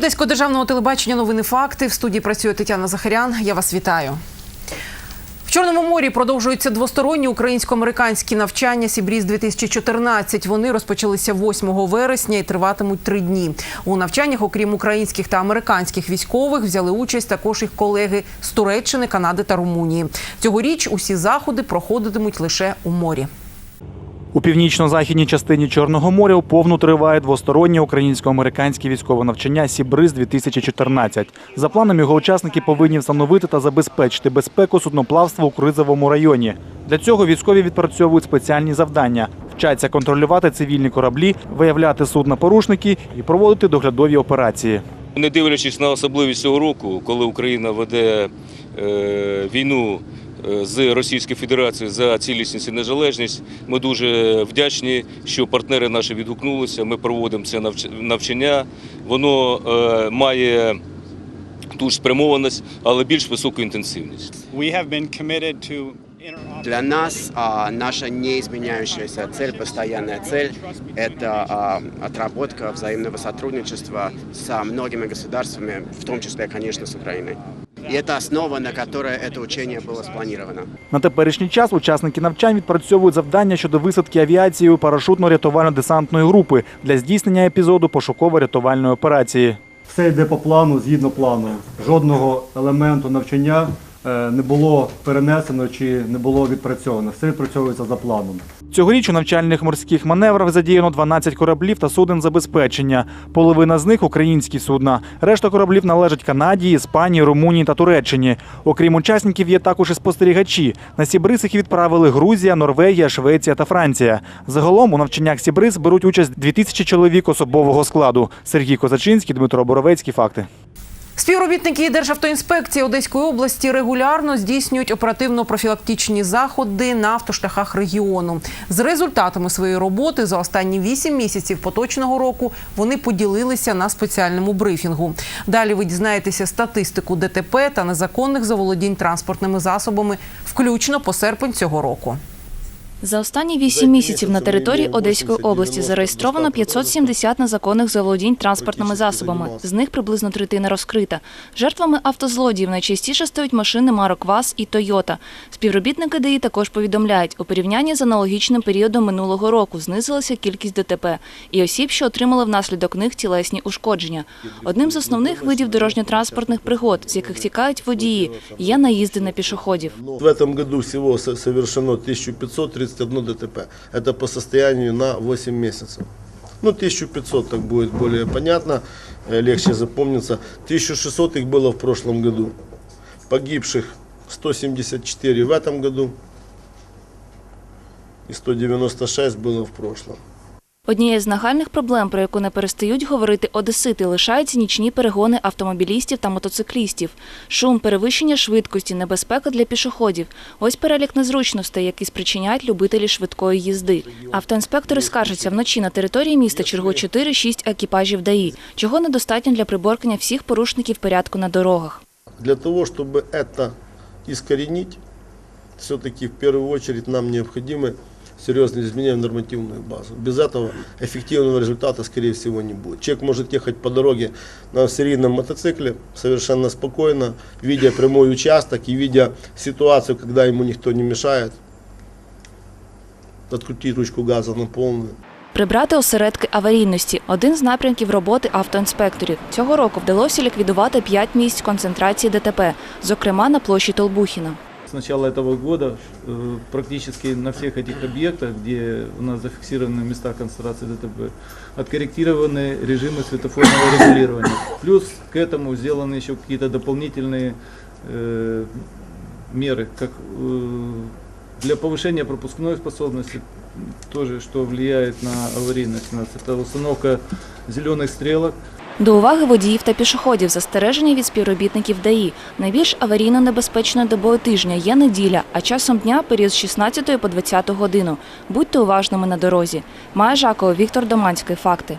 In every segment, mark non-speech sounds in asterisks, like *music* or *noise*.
Одеського державного телебачення новини факти. В студії працює Тетяна Захарян. Я вас вітаю. В Чорному морі продовжуються двосторонні українсько-американські навчання Сібріз 2014 Вони розпочалися 8 вересня і триватимуть три дні. У навчаннях, окрім українських та американських військових, взяли участь також їх колеги з Туреччини, Канади та Румунії. Цьогоріч усі заходи проходитимуть лише у морі. У північно-західній частині Чорного моря уповну триває двостороннє українсько-американське військове навчання Сібриз 2014 За планом його учасники повинні встановити та забезпечити безпеку судноплавства у кризовому районі. Для цього військові відпрацьовують спеціальні завдання, вчаться контролювати цивільні кораблі, виявляти судна-порушники і проводити доглядові операції. Не дивлячись на особливість цього року, коли Україна веде е, війну з Російською Федерацією за цілісність і незалежність, ми дуже вдячні, що партнери наші відгукнулися. Ми проводимо це навчання. Воно е, має ту ж спрямованість, але більш високу інтенсивність. Для нас а, наша неизменяющаяся цель, постоянная цель – это а, отработка взаимного сотрудничества со многими государствами, в том числе, конечно, с Украиной. И это основа, на которой это учение было спланировано. На теперішній час учасники навчань відпрацьовують завдання щодо висадки авіацією парашутно-рятувально-десантної групи для здійснення епізоду пошуково-рятувальної операції. Все йде по плану, згідно плану. Жодного елементу навчання е, не було перенесено чи не було відпрацьовано. Все відпрацьовується за планом. Цьогоріч у навчальних морських маневрах задіяно 12 кораблів та суден забезпечення. Половина з них українські судна. Решта кораблів належать Канаді, Іспанії, Румунії та Туреччині. Окрім учасників, є також і спостерігачі. На Сібриз їх відправили Грузія, Норвегія, Швеція та Франція. Загалом у навчаннях Сібриз беруть участь 2000 чоловік особового складу. Сергій Козачинський, Дмитро Боровецький. Факти. Співробітники Державтоінспекції Одеської області регулярно здійснюють оперативно-профілактичні заходи на автошляхах регіону. З результатами своєї роботи за останні вісім місяців поточного року вони поділилися на спеціальному брифінгу. Далі ви дізнаєтеся статистику ДТП та незаконних заволодінь транспортними засобами, включно по серпень цього року. За останні вісім місяців на території Одеської області зареєстровано 570 незаконних заволодінь транспортними засобами. З них приблизно третина розкрита. Жертвами автозлодіїв найчастіше стають машини марок ВАЗ і Тойота. Співробітники ДАІ також повідомляють, у порівнянні з аналогічним періодом минулого року знизилася кількість ДТП і осіб, що отримали внаслідок них тілесні ушкодження. Одним з основних видів дорожньо-транспортних пригод, з яких тікають водії, є наїзди на пішоходів. В цьому році всього совершено 1530 31 ДТП. Это по состоянию на 8 месяцев. Ну, 1500 так будет более понятно, э, легче запомнится. 1600 их было в прошлом году. Погибших 174 в этом году и 196 было в прошлом. Однією з нагальних проблем, про яку не перестають говорити одесити, лишаються нічні перегони автомобілістів та мотоциклістів. Шум, перевищення швидкості, небезпека для пішоходів. Ось перелік незручностей, які спричиняють любителі швидкої їзди. Автоінспектори скаржаться, вночі на території міста чергує 4-6 екіпажів ДАІ, чого недостатньо для приборкання всіх порушників порядку на дорогах. Для того, чтобы это искоренить, все-таки в первую очередь нам необходимы серьезные изменения в нормативную базу. Без этого эффективного результата, скорее всего, не будет. Человек может ехать по дороге на серийном мотоцикле совершенно спокойно, видя прямой участок и видя ситуацию, когда ему никто не мешает, открутить ручку газа на полную. Прибрати осередки аварійності один з напрямків роботи автоінспекторів. Цього року вдалося ліквідувати 5 місць концентрації ДТП, зокрема на площі Толбухіна. С начала этого года э, практически на всех этих объектах, где у нас зафиксированы места концентрации ДТП, откорректированы режимы светофорного регулирования. Плюс к этому сделаны еще какие-то дополнительные э, меры, как э, для повышения пропускной способности, тоже что влияет на аварийность у нас. Это установка зеленых стрелок, До уваги водіїв та пішоходів застереження від співробітників ДАІ. Найбільш аварійно небезпечною добою тижня є неділя, а часом дня період з 16 по 20 годину. Будьте уважними на дорозі. Майя Жакова, Віктор Доманський. Факти.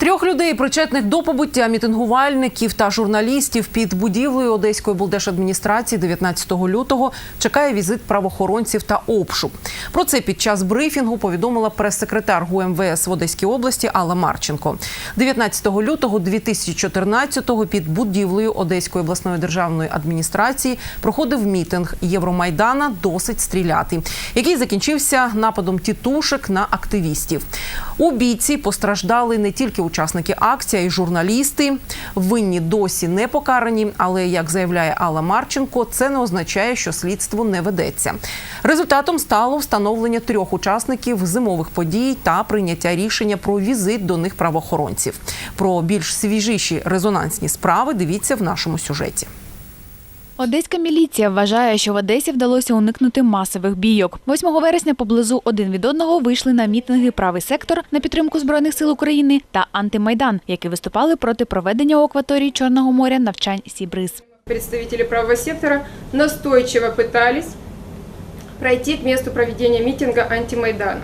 Трьох людей, причетних до побиття мітингувальників та журналістів під будівлею Одеської облдержадміністрації 19 лютого чекає візит правоохоронців та обшук. Про це під час брифінгу повідомила прес-секретар ГУМВС в Одеській області Алла Марченко. 19 лютого 2014-го під будівлею Одеської обласної державної адміністрації проходив мітинг Євромайдана Досить стріляти, який закінчився нападом тітушек на активістів. У бійці постраждали не тільки учасники акції, а й журналісти. Винні досі не покарані, але як заявляє Алла Марченко, це не означає, що слідство не ведеться. Результатом стало встановлення трьох учасників зимових подій та прийняття рішення про візит до них правоохоронців. Про більш свіжіші резонансні справи дивіться в нашому сюжеті. Одеська міліція вважає, що в Одесі вдалося уникнути масових бійок. 8 вересня поблизу один від одного вийшли на мітинги правий сектор на підтримку збройних сил України та антимайдан, які виступали проти проведення у акваторії Чорного моря навчань Сібриз. Представители правого сектора настойчиво пытались пройти к месту проведения митинга антимайдана.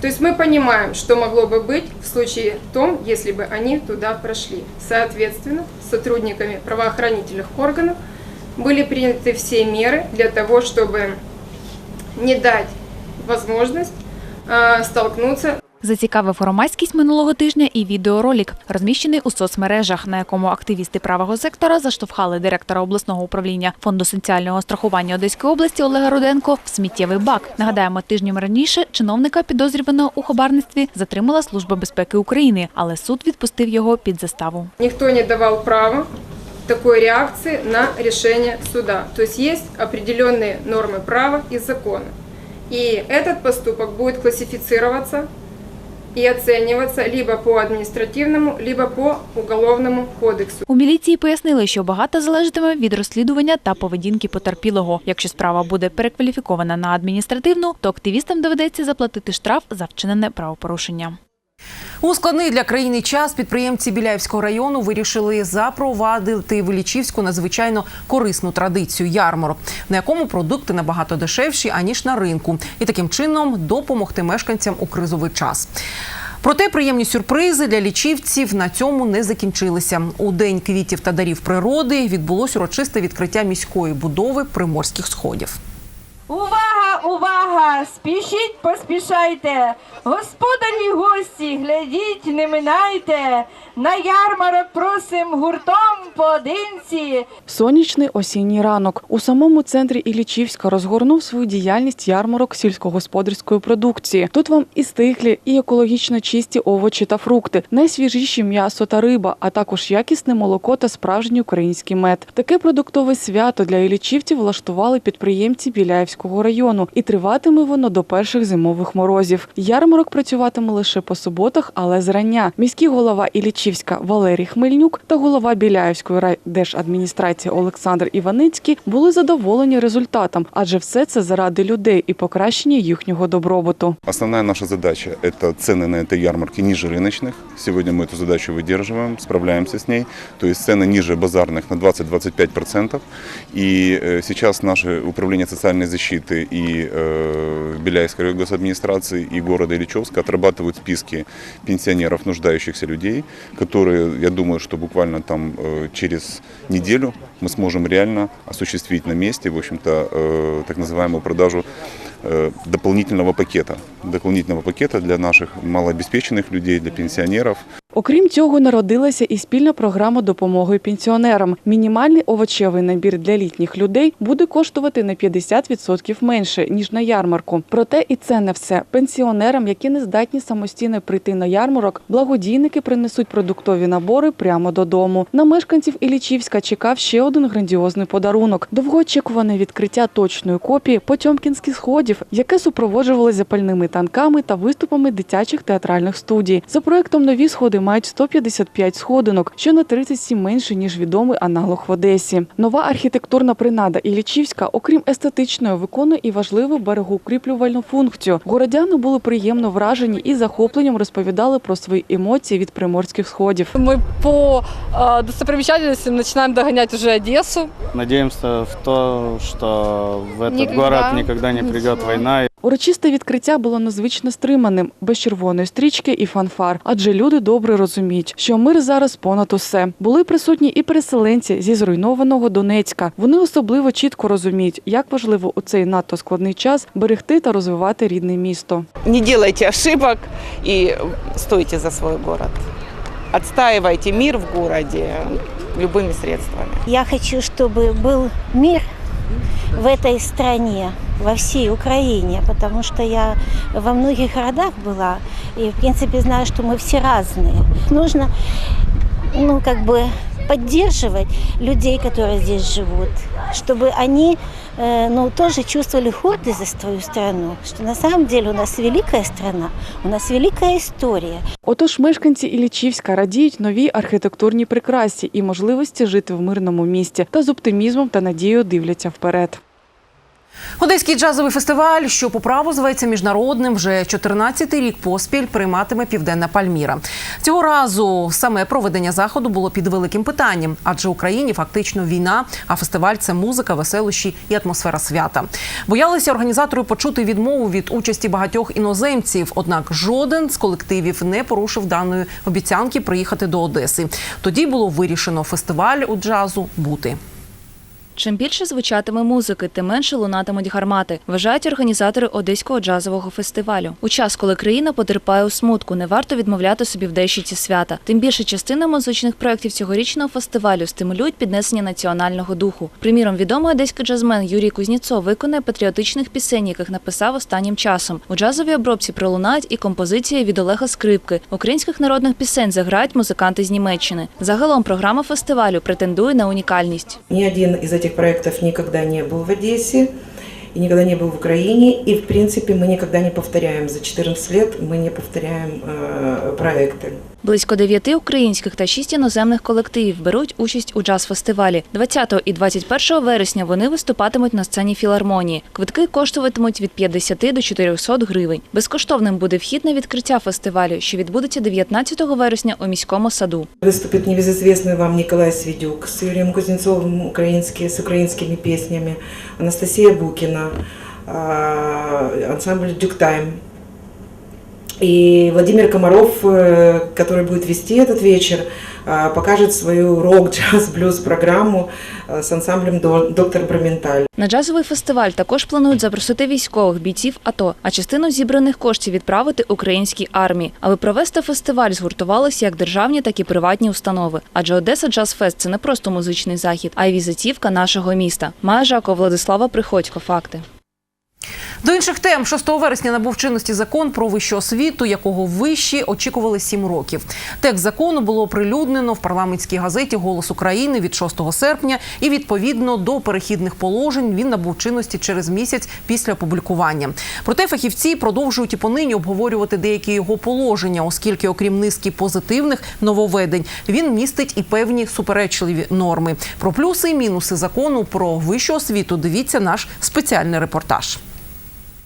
То есть мы понимаем, что могло бы быть в случае том, если бы они туда прошли. Соответственно, сотрудниками правоохранительных органов были приняты все меры для того, чтобы не дать возможность а, столкнуться Зацікавив громадськість минулого тижня і відеоролик, розміщений у соцмережах, на якому активісти правого сектора заштовхали директора обласного управління фонду соціального страхування Одеської області Олега Руденко в сміттєвий бак. Нагадаємо, тижнем раніше чиновника підозрюваного у хабарництві затримала Служба безпеки України, але суд відпустив його під заставу. Никто не давал права такой реакции на решение суда. То есть есть определенные нормы права и закона. И этот поступок будет классифицироваться и оцениваться либо по административному, либо по уголовному кодексу. У міліції пояснили, що багато залежатиме від розслідування та поведінки потерпілого. Якщо справа буде перекваліфікована на адміністративну, то активістам доведеться заплатити штраф за вчинене правопорушення. У складний для країни час підприємці Біляївського району вирішили запровадити в Іллічівську надзвичайно корисну традицію ярмарок, на якому продукти набагато дешевші аніж на ринку, і таким чином допомогти мешканцям у кризовий час. Проте приємні сюрпризи для лічівців на цьому не закінчилися. У день квітів та дарів природи відбулось урочисте відкриття міської будови приморських сходів. Увага, увага! Спішіть, поспішайте! Господарі гості, глядіть, не минайте! На ярмарок просим гуртом поодинці! Сонячний осінній ранок у самому центрі Іллічівська розгорнув свою діяльність ярмарок сільськогосподарської продукції. Тут вам і стиглі, і екологічно чисті овочі та фрукти, найсвіжіші м'ясо та риба, а також якісне молоко та справжній український мед. Таке продуктове свято для іллічівців влаштували підприємці Біляївського району, і триватиме воно до перших зимових морозів. Ярмарок працюватиме лише по суботах, але зрання. Міський голова Іллічівська Валерій Хмельнюк та голова Біляївської райдержадміністрації Олександр Іваницький були задоволені результатом, адже все це заради людей і покращення їхнього добробуту. Основная наша задача – это цены на этой ярмарке ниже рыночных. Сегодня мы эту задачу выдерживаем, справляемся с ней. То есть цены ниже базарных на 20-25%. И э, сейчас наше управление социальной защиты и э, Беляевской госадминистрации и города Ильичевска отрабатывают списки пенсионеров, нуждающихся людей, которые, я думаю, что буквально там э, через неделю мы сможем реально осуществить на месте, в общем-то, э, так называемую продажу э, дополнительного пакета, дополнительного пакета для наших малообеспеченных людей, для пенсионеров. Окрім цього, народилася і спільна програма допомоги пенсіонерам. Мінімальний овочевий набір для літніх людей буде коштувати на 50% менше ніж на ярмарку. Проте і це не все. Пенсіонерам, які не здатні самостійно прийти на ярмарок, благодійники принесуть продуктові набори прямо додому. На мешканців Ілічівська чекав ще один грандіозний подарунок: довгоочікуване відкриття точної копії потьомкінських сходів, яке супроводжували запальними танками та виступами дитячих театральних студій. За проектом нові сходи мають 155 сходинок, що на 37 менше ніж відомий аналог в Одесі. Нова архітектурна принада Іллічівська, окрім естетичної, виконує і важливу берегоукріплювальну функцію. Городяни були приємно вражені і захопленням розповідали про свої емоції від приморських сходів. Ми по э, достопримечательностям починаємо доганяти вже Одесу. Надеемся в то, что в этот Никогда. город никогда не придет Ничего. война. Урочисте відкриття було надзвично стриманим, без червоної стрічки і фанфар, адже люди добре розуміють, що мир зараз понад усе. Були присутні і переселенці зі зруйнованого Донецька. Вони особливо чітко розуміють, як важливо у цей надто складний час берегти та розвивати рідне місто. Не делайте ошибок и стойте за свой город. Отстаивайте мир в городе любыми средствами. Я хочу, чтобы был мир в этой стране, во всей Украине, потому что я во многих городах была и, в принципе, знаю, что мы все разные. Нужно, ну, как бы поддерживать людей, которые здесь живут, чтобы они э, ну, тоже чувствовали гордость за свою страну, что на самом деле у нас великая страна, у нас великая история. Отож, мешканці Іллічівська радіють новій архітектурній прикрасі і можливості жити в мирному місті та з оптимізмом та надією дивляться вперед. Одеський джазовий фестиваль, що по праву зветься міжнародним, вже 14-й рік поспіль прийматиме Південна Пальміра. Цього разу саме проведення заходу було під великим питанням, адже Україні фактично війна, а фестиваль це музика, веселощі і атмосфера свята. Боялися організатори почути відмову від участі багатьох іноземців. Однак жоден з колективів не порушив даної обіцянки приїхати до Одеси. Тоді було вирішено фестиваль у джазу бути. Чим більше звучатиме музики, тим менше лунатимуть гармати, вважають організатори Одеського джазового фестивалю. У час, коли країна потерпає у смутку, не варто відмовляти собі в дещиці свята. Тим більше частина музичних проєктів цьогорічного фестивалю стимулюють піднесення національного духу. Приміром, відомий одеський джазмен Юрій Кузніцов виконає патріотичних пісень, яких написав останнім часом. У джазовій обробці пролунають і композиції від Олега Скрипки. Українських народних пісень заграють музиканти з Німеччини. Загалом програма фестивалю претендує на унікальність. Ни один из этих проектов никогда не был в Одессе и никогда не был в Украине. И, в принципе, мы никогда не повторяем. За 14 лет мы не повторяем э, проекты. Близько дев'яти українських та шість іноземних колективів беруть участь у джаз-фестивалі. 20 і 21 вересня вони виступатимуть на сцені філармонії. Квитки коштуватимуть від 50 до 400 гривень. Безкоштовним буде вхід на відкриття фестивалю, що відбудеться 19 вересня у міському саду. Выступит небезызвестный вам Николай Свидюк с Юрием Кузнецовым украинские, с украинскими песнями, Анастасия Букина, а, ансамбль «Дюктайм». И Владимир Комаров, э, который будет вести этот вечер, а, покажет свою рок-джаз-блюз-программу *laughs* э, с ансамблем «До- «Доктор Браменталь». На джазовий фестиваль також планують запросити військових бійців АТО, а частину зібраних коштів відправити українській армії. Аби провести фестиваль, згуртувалися як державні, так і приватні установи. Адже Одеса Джаз Фест це не просто музичний захід, а й візитівка нашого міста. Має Жако Владислава Приходько. Факти. До інших тем 6 вересня набув чинності закон про вищу освіту, якого вищі очікували 7 років. Текст закону було оприлюднено в парламентській газеті Голос України від 6 серпня, і відповідно до перехідних положень він набув чинності через місяць після опублікування. Проте фахівці продовжують і понині обговорювати деякі його положення, оскільки, окрім низки позитивних нововведень, він містить і певні суперечливі норми. Про плюси і мінуси закону про вищу освіту дивіться наш спеціальний репортаж.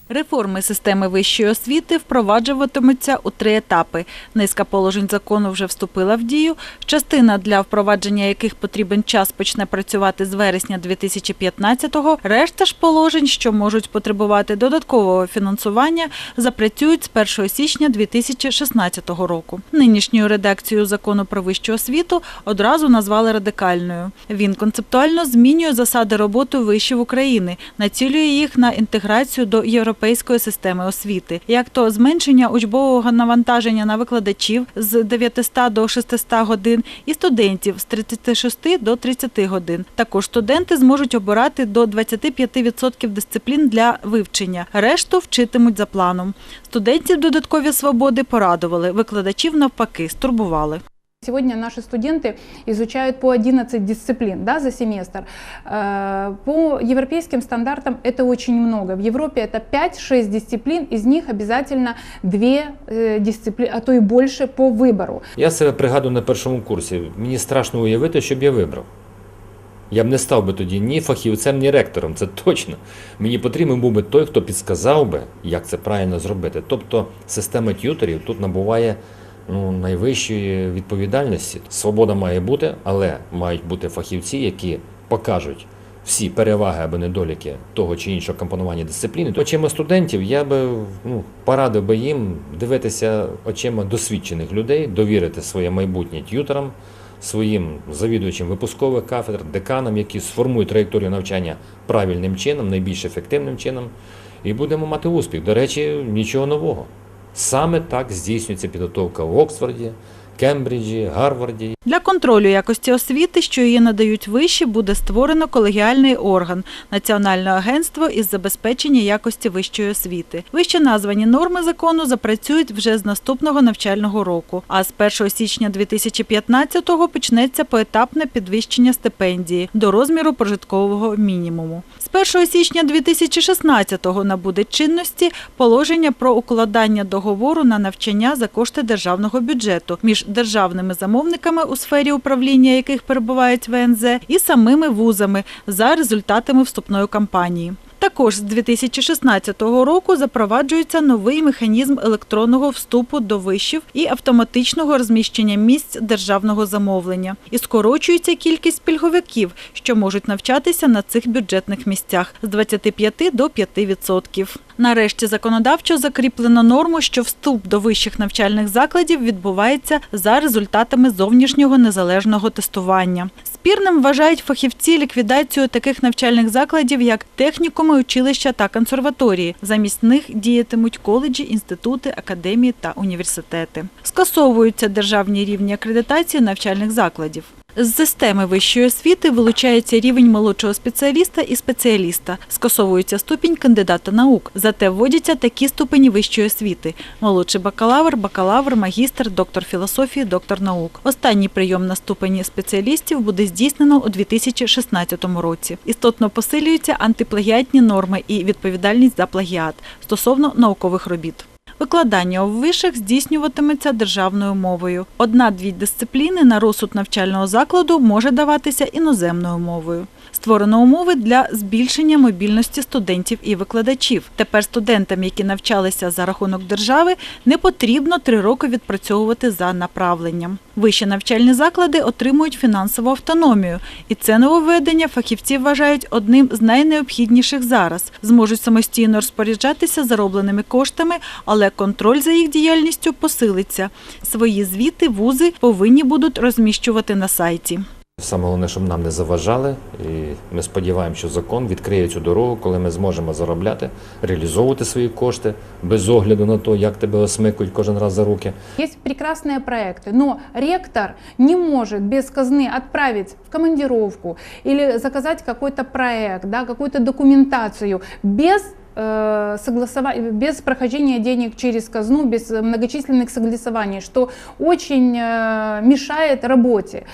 Реформи системи вищої освіти впроваджуватимуться у три етапи. Низка положень закону вже вступила в дію. Частина, для впровадження яких потрібен час, почне працювати з вересня 2015-го. Решта ж положень, що можуть потребувати додаткового фінансування, запрацюють з 1 січня 2016 року. Нинішню редакцію закону про вищу освіту одразу назвали радикальною. Він концептуально змінює засади роботи вишів України, націлює їх на інтеграцію до європейської системи освіти, як то зменшення учбового навантаження на викладачів з 900 до 600 годин і студентів з 36 до 30 годин. Також студенти зможуть обирати до 25% дисциплін для вивчення. Решту вчитимуть за планом. Студентів додаткові свободи порадували, викладачів навпаки стурбували. Сегодня наши студенты изучают по 11 дисциплин да, за семестр. Э, По европейским стандартам это очень много. В Европе это 5-6 дисциплин, из них обязательно 2 дисциплины, а то и больше по выбору. Я себе пригадую на першому курсі. Мені страшно уявити, щоб я вибрав. Я б не став би тоді ні фахівцем, ні ректором, це точно. Мені потрібен був би той, хто підсказав би, як це правильно зробити. Тобто система т'юторів тут набуває ну, найвищої відповідальності. Свобода має бути, але мають бути фахівці, які покажуть всі переваги або недоліки того чи іншого компонування дисципліни, очима студентів я би ну, порадив би їм дивитися очима досвідчених людей, довірити своє майбутнє т'ютерам, своїм завідувачам випускових кафедр, деканам, які сформують траєкторію навчання правильним чином, найбільш ефективним чином, і будемо мати успіх. До речі, нічого нового. Саме так здійснюється підготовка в Оксфорді, Кембриджі, Гарварді. Для контролю якості освіти, що її надають виші, буде створено колегіальний орган Національне агентство із забезпечення якості вищої освіти. Вище названі норми закону запрацюють вже з наступного навчального року. А з 1 січня 2015-го почнеться поетапне підвищення стипендії до розміру прожиткового мінімуму. З 1 січня 2016-го набуде чинності положення про укладання договору на навчання за кошти державного бюджету між державними замовниками у сфері управління, яких перебувають ВНЗ, і самими вузами за результатами вступної кампанії. Також з 2016 року запроваджується новий механізм електронного вступу до вишів і автоматичного розміщення місць державного замовлення. І скорочується кількість пільговиків, що можуть навчатися на цих бюджетних місцях з 25 до 5%. Нарешті законодавчо закріплено норму, що вступ до вищих навчальних закладів відбувається за результатами зовнішнього незалежного тестування. Спірним вважають фахівці ліквідацію таких навчальних закладів, як технікуми, училища та консерваторії. Замість них діятимуть коледжі, інститути, академії та університети. Скасовуються державні рівні акредитації навчальних закладів. З системи вищої освіти вилучається рівень молодшого спеціаліста і спеціаліста. Скасовується ступінь кандидата наук. Зате вводяться такі ступені вищої освіти: молодший бакалавр, бакалавр, магістр, доктор філософії, доктор наук. Останній прийом на ступені спеціалістів буде здійснено у 2016 році. Істотно посилюються антиплагіатні норми і відповідальність за плагіат стосовно наукових робіт. Викладання у вишах здійснюватиметься державною мовою. Одна-дві дисципліни на розсуд навчального закладу може даватися іноземною мовою. Створено умови для збільшення мобільності студентів і викладачів. Тепер студентам, які навчалися за рахунок держави, не потрібно три роки відпрацьовувати за направленням. Вищі навчальні заклади отримують фінансову автономію, і це нововведення фахівці вважають одним з найнеобхідніших зараз. Зможуть самостійно розпоряджатися заробленими коштами, але контроль за їх діяльністю посилиться. Свої звіти вузи повинні будуть розміщувати на сайті. Саме головне, щоб нам не заважали, і ми сподіваємося, що закон відкриє цю дорогу, коли ми зможемо заробляти, реалізовувати свої кошти без огляду на те, як тебе осмикують кожен раз за руки. Есть прекрасные проекты, но ректор не может без казны отправить в командировку или заказать какой-то проект, да, какую-то документацию без э, согласова- без прохождения денег через казну, без многочисленных согласований, что очень э, мешает работе.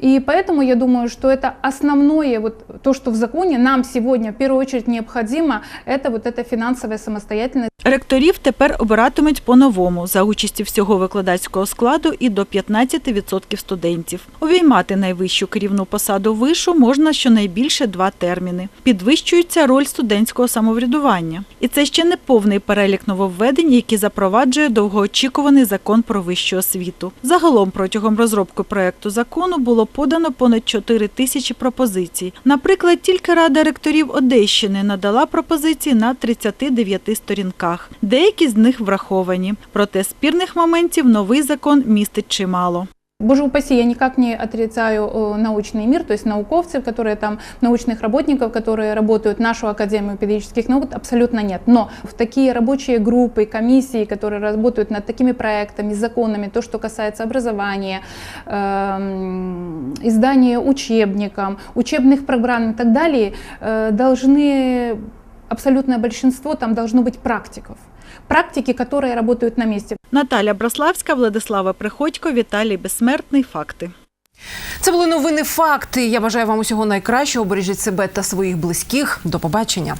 И поэтому я думаю, что это основное, вот то, что в законе нам сегодня в первую очередь необходимо, это вот эта финансовая самостоятельность. Ректорів тепер обиратимуть по-новому за участі всього викладацького складу і до 15% студентів. Увіймати найвищу керівну посаду вишу можна щонайбільше два терміни. Підвищується роль студентського самоврядування. І це ще не повний перелік нововведень, які запроваджує довгоочікуваний закон про вищу освіту. Загалом протягом розробки проекту закону було подано понад 4 тисячі пропозицій. Наприклад, тільки Рада ректорів Одещини надала пропозиції на 39 сторінках. Деякі з них враховані. Проте спірних моментів новий закон містить чимало. Боже упаси, я никак не отрицаю э, научный мир, то есть науковцев, которые там, научных работников, которые работают в нашу Академию педагогических наук, абсолютно нет. Но в такие рабочие группы, комиссии, которые работают над такими проектами, законами, то, что касается образования, эм, издания учебников, учебных программ и так далее, э, должны, абсолютное большинство там должно быть практиков. Практики, которые работают на месте. Наталя Браславська, Владислава Приходько, Віталій Безсмертний. Факти. Це були новини. Факти. Я бажаю вам усього найкращого. Бережіть себе та своїх близьких. До побачення.